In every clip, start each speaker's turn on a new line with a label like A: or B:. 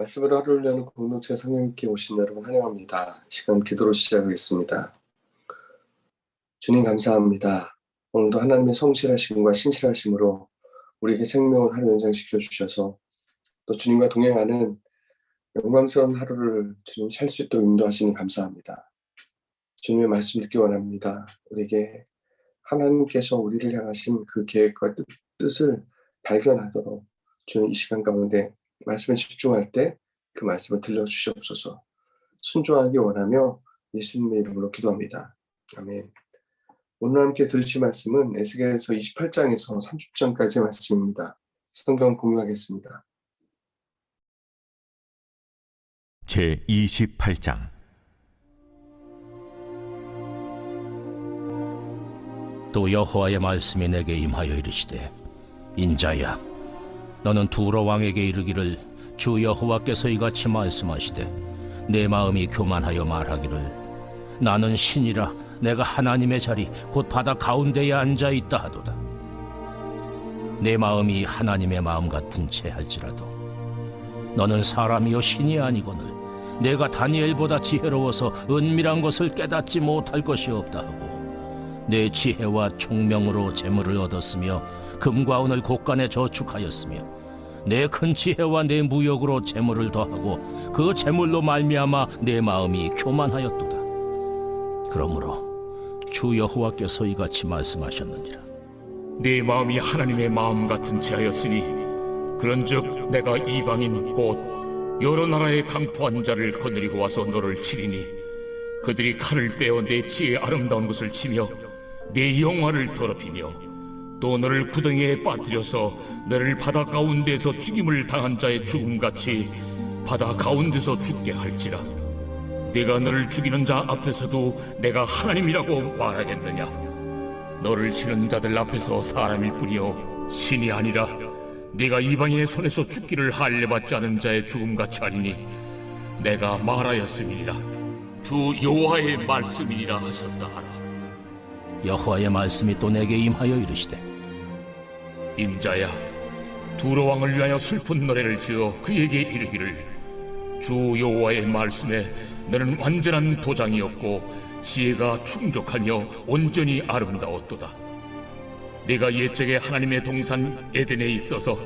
A: 말씀으로 하루를 여는 공동체 성령님께 오신 여러분 환영합니다. 시간 기도로 시작하겠습니다. 주님 감사합니다. 오늘도 하나님의 성실하심과 신실하심으로 우리에게 생명을 하루 연장시켜 주셔서 또 주님과 동행하는 영광스러운 하루를 주님 살 수 있도록 인도하시니 감사합니다. 주님의 말씀 듣기 원합니다. 우리에게 하나님께서 우리를 향하신 그 계획과 뜻- 뜻을 발견하도록 주님 이 시간 가운데 말씀에 집중할 때 그 말씀을 들려주시옵소서 순종하기 원하며 예수님의 이름으로 기도합니다. 아멘. 오늘 함께 들으실 말씀은 에스겔서 28장에서 30장까지의 말씀입니다. 성경 공유하겠습니다.
B: 제 28장
C: 또 여호와의 말씀이 내게 임하여 이르시되 인자야 너는 두로 왕에게 이르기를 주 여호와께서 이같이 말씀하시되 내 마음이 교만하여 말하기를 나는 신이라 내가 하나님의 자리 곧 바다 가운데에 앉아 있다 하도다. 내 마음이 하나님의 마음 같은 채 할지라도 너는 사람이요 신이 아니거늘 내가 다니엘보다 지혜로워서 은밀한 것을 깨닫지 못할 것이 없다 하고 내 지혜와 총명으로 재물을 얻었으며 금과 은을 곳간에 저축하였으며 내 큰 지혜와 내 무역으로 재물을 더하고 그 재물로 말미암아 내 마음이 교만하였도다. 그러므로 주 여호와께서 이같이 말씀하셨느니라.
D: 네 마음이 하나님의 마음 같은 채하였으니 그런즉 내가 이방인 곧 여러 나라의 강포한 자를 거느리고 와서 너를 치리니 그들이 칼을 빼어 내 지혜의 아름다운 것을 치며 내 영화를 더럽히며 또 너를 구덩이에 빠뜨려서 너를 바다 가운데서 죽임을 당한 자의 죽음같이 바다 가운데서 죽게 할지라. 내가 너를 죽이는 자 앞에서도 내가 하나님이라고 말하겠느냐? 너를 치는 자들 앞에서 사람일 뿐이요 신이 아니라 네가 이방인의 손에서 죽기를 할례받지 않은 자의 죽음같이 하리니 내가 말하였음이니라. 주 여호와의 말씀이니라 하셨다 하라
C: 여호와의 말씀이 또 내게 임하여 이르시되
D: 임자야 두로 왕을 위하여 슬픈 노래를 지어 그에게 이르기를 주 여호와의 말씀에 너는 완전한 도장이었고 지혜가 충족하며 온전히 아름다웠도다. 네가 옛적에 하나님의 동산 에덴에 있어서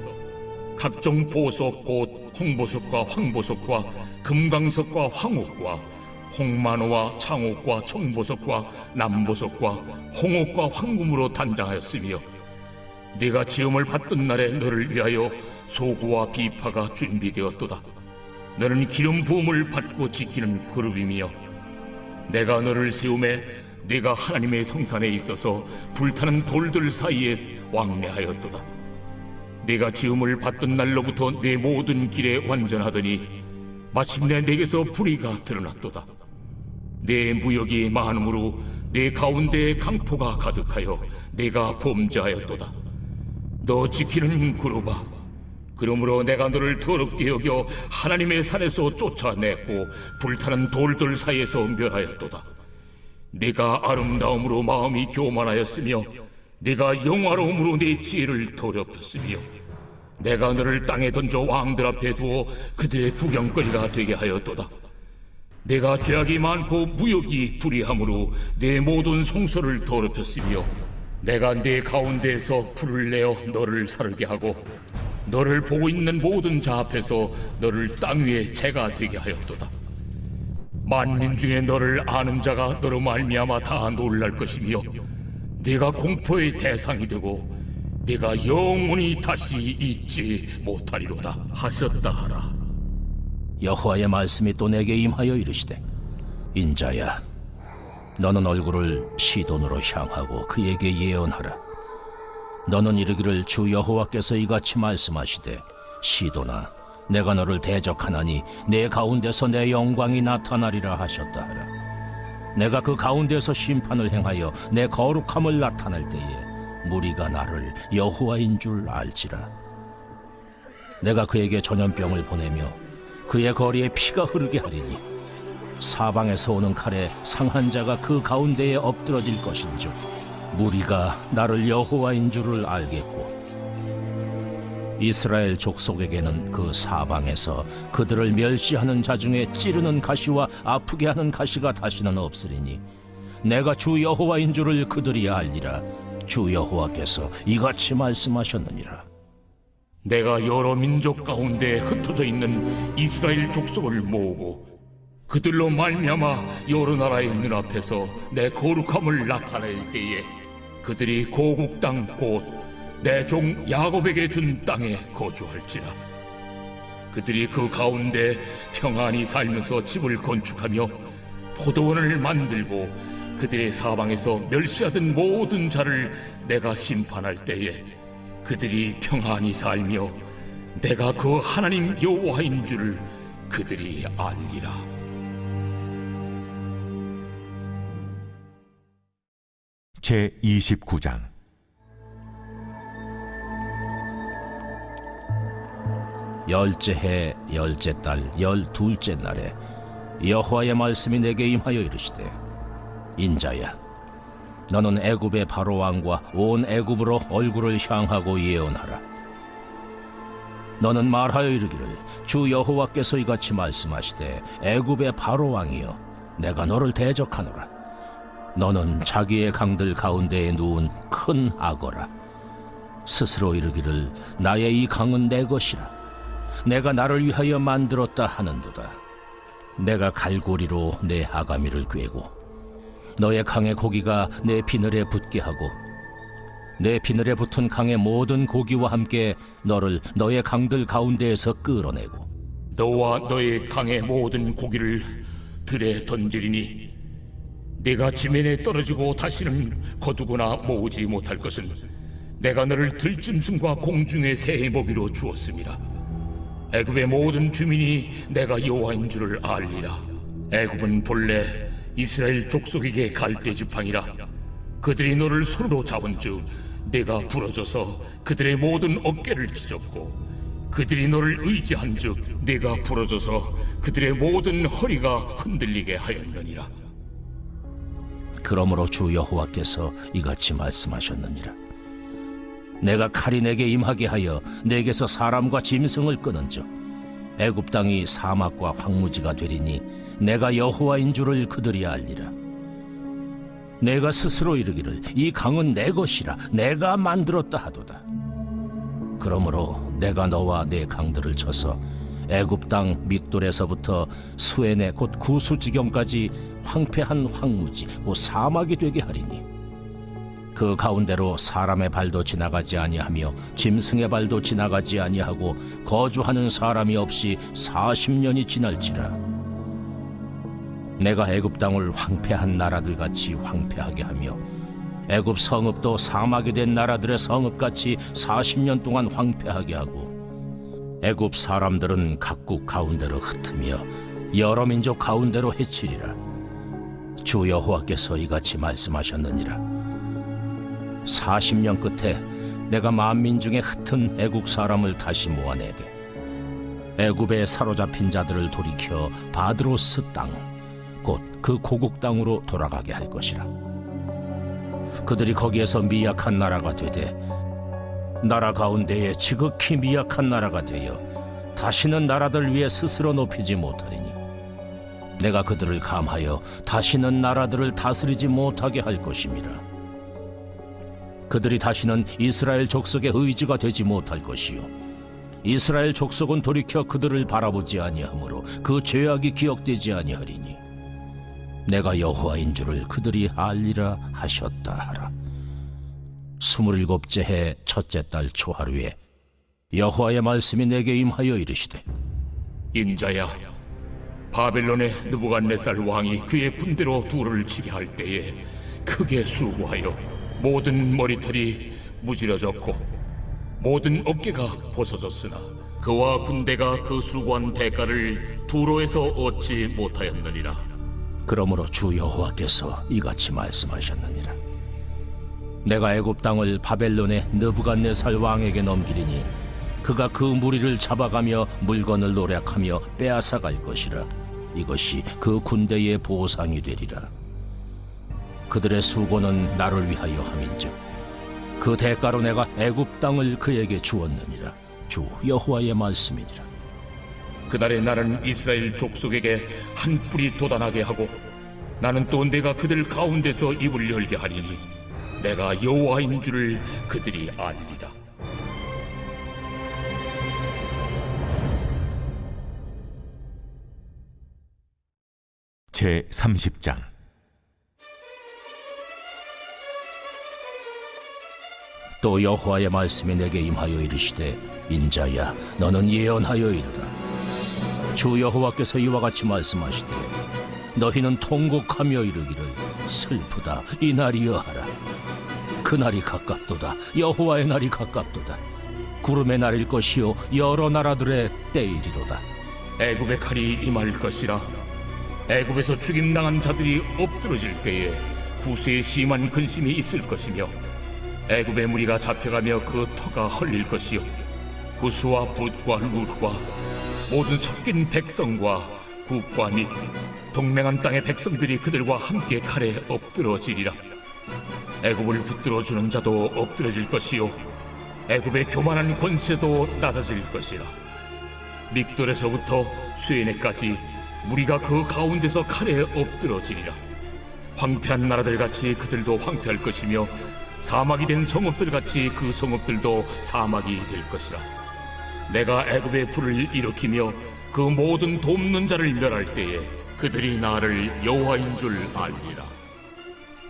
D: 각종 보석 곧 홍보석과 황보석과 금강석과 황옥과 홍만호와 창옥과 청보석과 남보석과 홍옥과 황금으로 단장하였으며 네가 지음을 받던 날에 너를 위하여 소구와 비파가 준비되었도다. 너는 기름 부음을 받고 지키는 그룹이며 내가 너를 세움에 네가 하나님의 성산에 있어서 불타는 돌들 사이에 왕래하였도다. 네가 지음을 받던 날로부터 내 모든 길에 완전하더니 마침내 내게서 불의가 드러났도다. 내 무역이 많음으로 내 가운데에 강포가 가득하여 내가 범죄하였도다. 너 지키는 그루바 그러므로 내가 너를 더럽게 여겨 하나님의 산에서 쫓아냈고 불타는 돌들 사이에서 멸하였도다 네가 아름다움으로 마음이 교만하였으며 네가 영화로움으로 내 지혜를 더럽혔으며 내가 너를 땅에 던져 왕들 앞에 두어 그들의 구경거리가 되게 하였도다 내가 죄악이 많고 무역이 불의함으로 내 모든 성소를 더럽혔으며 내가 내 가운데에서 불을 내어 너를 살게 하고 너를 보고 있는 모든 자 앞에서 너를 땅 위에 재가 되게 하였도다. 만민 중에 너를 아는 자가 너로 말미암아 다 놀랄 것이며 네가 공포의 대상이 되고 네가 영원히 다시 잊지 못하리로다 하셨다 하라.
C: 여호와의 말씀이 또 내게 임하여 이르시되 인자야 너는 얼굴을 시돈으로 향하고 그에게 예언하라. 너는 이르기를 주 여호와께서 이같이 말씀하시되 시돈아 내가 너를 대적하나니 내 가운데서 내 영광이 나타나리라 하셨다 하라. 내가 그 가운데서 심판을 행하여 내 거룩함을 나타낼 때에 무리가 나를 여호와인 줄 알지라. 내가 그에게 전염병을 보내며 그의 거리에 피가 흐르게 하리니 사방에서 오는 칼에 상한 자가 그 가운데에 엎드러질 것인즉 무리가 나를 여호와인 줄을 알겠고 이스라엘 족속에게는 그 사방에서 그들을 멸시하는 자 중에 찌르는 가시와 아프게 하는 가시가 다시는 없으리니 내가 주 여호와인 줄을 그들이 알리라. 주 여호와께서 이같이 말씀하셨느니라
D: 내가 여러 민족 가운데 흩어져 있는 이스라엘 족속을 모으고 그들로 말미암아 여러 나라의 눈앞에서 내 거룩함을 나타낼 때에 그들이 고국 땅 곧 내 종 야곱에게 준 땅에 거주할지라. 그들이 그 가운데 평안히 살면서 집을 건축하며 포도원을 만들고 그들의 사방에서 멸시하던 모든 자를 내가 심판할 때에 그들이 평안히 살며 내가 그 하나님 여호와인 줄을 그들이 알리라.
B: 제 29장
C: 열째 해 열째 달 열둘째 날에 여호와의 말씀이 내게 임하여 이르시되 인자야 너는 애굽의 바로 왕과 온 애굽으로 얼굴을 향하고 예언하라. 너는 말하여 이르기를 주 여호와께서 이같이 말씀하시되 애굽의 바로 왕이여 내가 너를 대적하노라. 너는 자기의 강들 가운데에 누운 큰 악어라. 스스로 이르기를 나의 이 강은 내 것이라. 내가 나를 위하여 만들었다 하는도다. 내가 갈고리로 내 아가미를 꿰고 너의 강의 고기가 내 비늘에 붙게 하고 내 비늘에 붙은 강의 모든 고기와 함께 너를 너의 강들 가운데에서 끌어내고
D: 너와 너의 강의 모든 고기를 들에 던지리니 내가 지면에 떨어지고 다시는 거두거나 모으지 못할 것은 내가 너를 들짐승과 공중의 새의 먹이로 주었습니다. 애굽의 모든 주민이 내가 여호와인 줄을 알리라. 애굽은 본래 이스라엘 족속에게 갈대 지팡이라. 그들이 너를 손으로 잡은즉 내가 부러져서 그들의 모든 어깨를 찢었고 그들이 너를 의지한즉 내가 부러져서 그들의 모든 허리가 흔들리게 하였느니라.
C: 그러므로 주 여호와께서 이같이 말씀하셨느니라 내가 칼이 내게 임하게 하여 내게서 사람과 짐승을 끄는즉 애굽 땅이 사막과 황무지가 되리니 내가 여호와인 줄을 그들이 알리라. 내가 스스로 이르기를 이 강은 내 것이라 내가 만들었다 하도다. 그러므로 내가 너와 내 강들을 쳐서 애굽 땅 믹돌에서부터 수엔의 곧 구수 지경까지 황폐한 황무지 곧 사막이 되게 하리니 그 가운데로 사람의 발도 지나가지 아니하며 짐승의 발도 지나가지 아니하고 거주하는 사람이 없이 40년이 지날지라 내가 애굽 땅을 황폐한 나라들 같이 황폐하게 하며 애굽 성읍도 사막이 된 나라들의 성읍 같이 40년 동안 황폐하게 하고 애굽 사람들은 각국 가운데로 흩으며 여러 민족 가운데로 해치리라. 주 여호와께서 이같이 말씀하셨느니라. 40년 끝에 내가 만민 중에 흩은 애국 사람을 다시 모아내게 애굽에 사로잡힌 자들을 돌이켜 바드로스 땅 곧 그 고국 땅으로 돌아가게 할 것이라. 그들이 거기에서 미약한 나라가 되되 나라 가운데에 지극히 미약한 나라가 되어 다시는 나라들 위에 스스로 높이지 못하리니 내가 그들을 감하여 다시는 나라들을 다스리지 못하게 할 것임이라. 그들이 다시는 이스라엘 족속의 의지가 되지 못할 것이요 이스라엘 족속은 돌이켜 그들을 바라보지 아니하므로 그 죄악이 기억되지 아니하리니 내가 여호와인 줄을 그들이 알리라 하셨다 하라 스물일곱째 해 첫째 달 초하루에 여호와의 말씀이 내게 임하여 이르시되
D: 인자야, 바벨론의 느부갓네살 왕이 그의 군대로 두루를 치게 할 때에 크게 수고하여 모든 머리털이 무지러졌고 모든 어깨가 벗어졌으나 그와 군대가 그 수고한 대가를 두로에서 얻지 못하였느니라.
C: 그러므로 주 여호와께서 이같이 말씀하셨느니라. 내가 애굽 땅을 바벨론의 느부갓네살 왕에게 넘기리니 그가 그 무리를 잡아가며 물건을 노략하며 빼앗아 갈 것이라. 이것이 그 군대의 보상이 되리라. 그들의 수고는 나를 위하여 함인즉 그 대가로 내가 애굽 땅을 그에게 주었느니라. 주 여호와의 말씀이니라.
D: 그날에 나는 이스라엘 족속에게 한 뿔이 돋아나게 하고 나는 또 내가 그들 가운데서 입을 열게 하리니 내가 여호와인 줄을 그들이 알리라.
B: 제 30장
C: 또 여호와의 말씀이 내게 임하여 이르시되 인자야 너는 예언하여 이르라 주 여호와께서 이와 같이 말씀하시되 너희는 통곡하며 이르기를 슬프다. 이 날이여 하라. 그 날이 가깝도다. 여호와의 날이 가깝도다. 구름의 날일 것이요 여러 나라들의 때이리로다.
D: 애굽의 칼이 임할 것이라. 애굽에서 죽임당한 자들이 엎드러질 때에 구세의 심한 근심이 있을 것이며 애굽의 무리가 잡혀가며 그 터가 헐릴 것이요 구수와 붓과 룻과 모든 섞인 백성과 국과 및 동맹한 땅의 백성들이 그들과 함께 칼에 엎드러지리라 애굽을 붙들어 주는 자도 엎드러질 것이요 애굽의 교만한 권세도 낮아질 것이라 믹돌에서부터 수에네까지 무리가 그 가운데서 칼에 엎드러지리라. 황폐한 나라들 같이 그들도 황폐할 것이며 사막이 된 성읍들 같이 그 성읍들도 사막이 될 것이라. 내가 애굽의 불을 일으키며 그 모든 돕는 자를 멸할 때에 그들이 나를 여호와인 줄 알리라.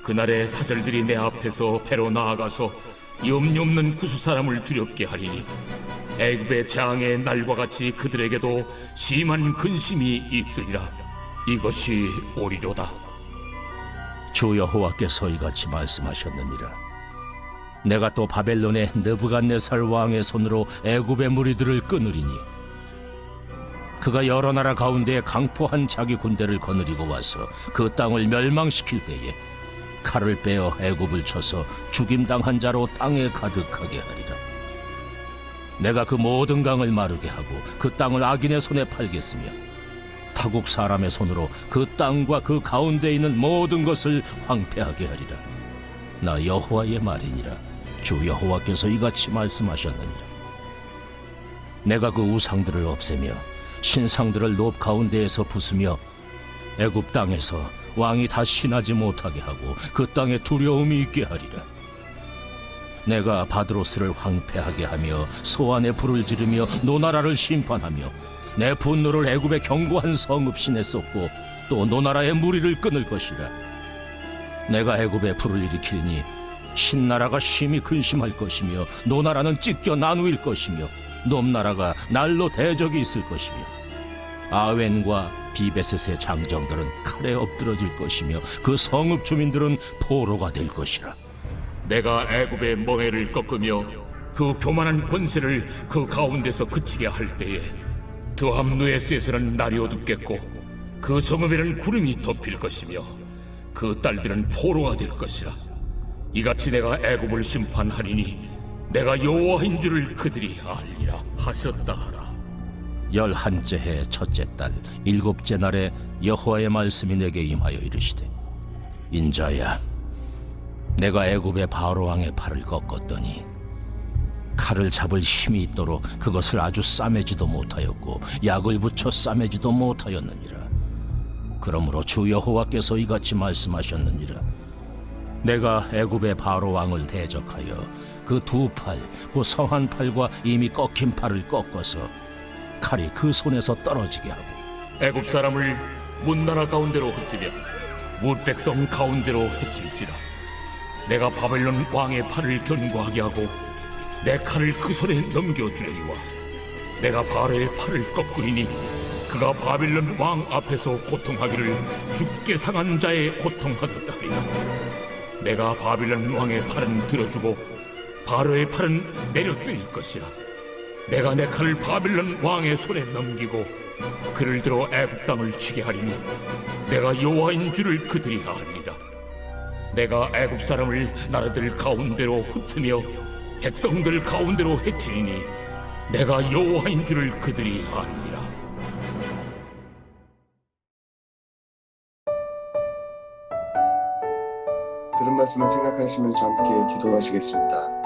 D: 그날에 사절들이 내 앞에서 배로 나아가서 염려 없는 구수 사람을 두렵게 하리니 애굽의 재앙의 날과 같이 그들에게도 심한 근심이 있으리라. 이것이 오리로다.
C: 주 여호와께서 이같이 말씀하셨느니라. 내가 또 바벨론의 느부갓네살 왕의 손으로 애굽의 무리들을 끊으리니 그가 여러 나라 가운데 강포한 자기 군대를 거느리고 와서 그 땅을 멸망시킬 때에 칼을 빼어 애굽을 쳐서 죽임당한 자로 땅에 가득하게 하리라. 내가 그 모든 강을 마르게 하고 그 땅을 악인의 손에 팔겠으며 타국 사람의 손으로 그 땅과 그 가운데 있는 모든 것을 황폐하게 하리라. 나 여호와의 말이니라. 주 여호와께서 이같이 말씀하셨느니라. 내가 그 우상들을 없애며 신상들을 높 가운데에서 부수며 애굽 땅에서 왕이 다시 나지 못하게 하고 그 땅에 두려움이 있게 하리라. 내가 바드로스를 황폐하게 하며 소안에 불을 지르며 노나라를 심판하며 내 분노를 애굽의 견고한 성읍신에 쏟고 또 노나라의 무리를 끊을 것이라. 내가 애굽에 불을 일으키니 신나라가 심히 근심할 것이며 노나라는 찢겨 나누일 것이며 놈나라가 날로 대적이 있을 것이며 아웬과 비베셋의 장정들은 칼에 엎드러질 것이며 그 성읍 주민들은 포로가 될 것이라.
D: 내가 애굽의 멍에를 꺾으며 그 교만한 권세를 그 가운데서 그치게 할 때에 드함누에스에서는 날이 어둡겠고 그 성읍에는 구름이 덮일 것이며 그 딸들은 포로가 될 것이라 이같이 내가 애굽을 심판하리니 내가 여호와인 줄을 그들이 알리라 하셨다 하라.
C: 열한째 해 첫째 달 일곱째 날에 여호와의 말씀이 내게 임하여 이르시되 인자야 내가 애굽의 바로 왕의 팔을 꺾었더니 칼을 잡을 힘이 있도록 그것을 아주 싸매지도 못하였고 약을 붙여 싸매지도 못하였느니라. 그러므로 주 여호와께서 이같이 말씀하셨느니라 내가 애굽의 바로 왕을 대적하여 그 두 팔, 그 성한 팔과 이미 꺾인 팔을 꺾어서 칼이 그 손에서 떨어지게 하고
D: 애굽 사람을 문나라 가운데로 흩으며 무백성 가운데로 해칠지라. 내가 바벨론 왕의 팔을 견고하게 하고 내 칼을 그 손에 넘겨주려니와 내가 바로의 팔을 꺾으리니 그가 바벨론 왕 앞에서 고통하기를 죽게 상한 자의 고통하듯 하리라 내가 바벨론 왕의 팔은 들어주고 바로의 팔은 내려뜨릴 것이라. 내가 내 칼을 바벨론 왕의 손에 넘기고 그를 들어 애굽 땅을 치게 하리니 내가 여호와인 줄을 그들이 아니라 내가 애굽 사람을 나라들 가운데로 흩으며 백성들 가운데로 해치리니 내가 여호와인 줄을 그들이 아니라
A: 말씀을 생각하시면서 함께 기도하시겠습니다.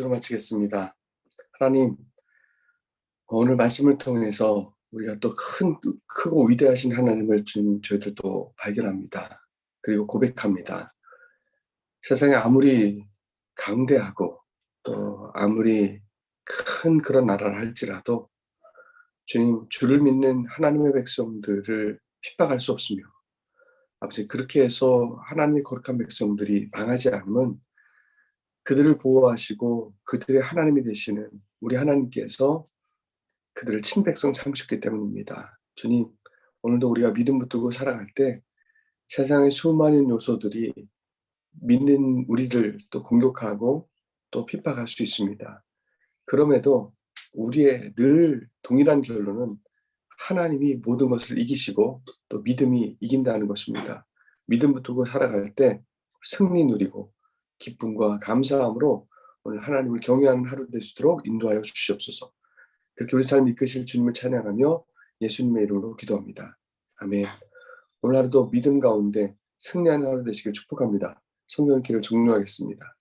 A: 기도로 마치겠습니다. 하나님, 오늘 말씀을 통해서 우리가 또 큰, 크고 위대하신 하나님을 주님 저희들도 발견합니다. 그리고 고백합니다. 세상에 아무리 강대하고 또 아무리 큰 그런 나라를 할지라도 주님, 주를 믿는 하나님의 백성들을 핍박할 수 없으며 아버지 그렇게 해서 하나님의 거룩한 백성들이 망하지 않으면 그들을 보호하시고 그들의 하나님이 되시는 우리 하나님께서 그들을 친백성 삼으셨기 때문입니다. 주님, 오늘도 우리가 믿음 붙들고 살아갈 때 세상의 수많은 요소들이 믿는 우리를 또 공격하고 또 핍박할 수 있습니다. 그럼에도 우리의 늘 동일한 결론은 하나님이 모든 것을 이기시고 또 믿음이 이긴다는 것입니다. 믿음 붙들고 살아갈 때 승리 누리고 기쁨과 감사함으로 오늘 하나님을 경외하는 하루 될 수 있도록 인도하여 주시옵소서. 그렇게 우리 삶 이끄실 주님을 찬양하며 예수님의 이름으로 기도합니다. 아멘. 오늘 하루도 믿음 가운데 승리하는 하루 되시길 축복합니다. 성경 길을 종료하겠습니다.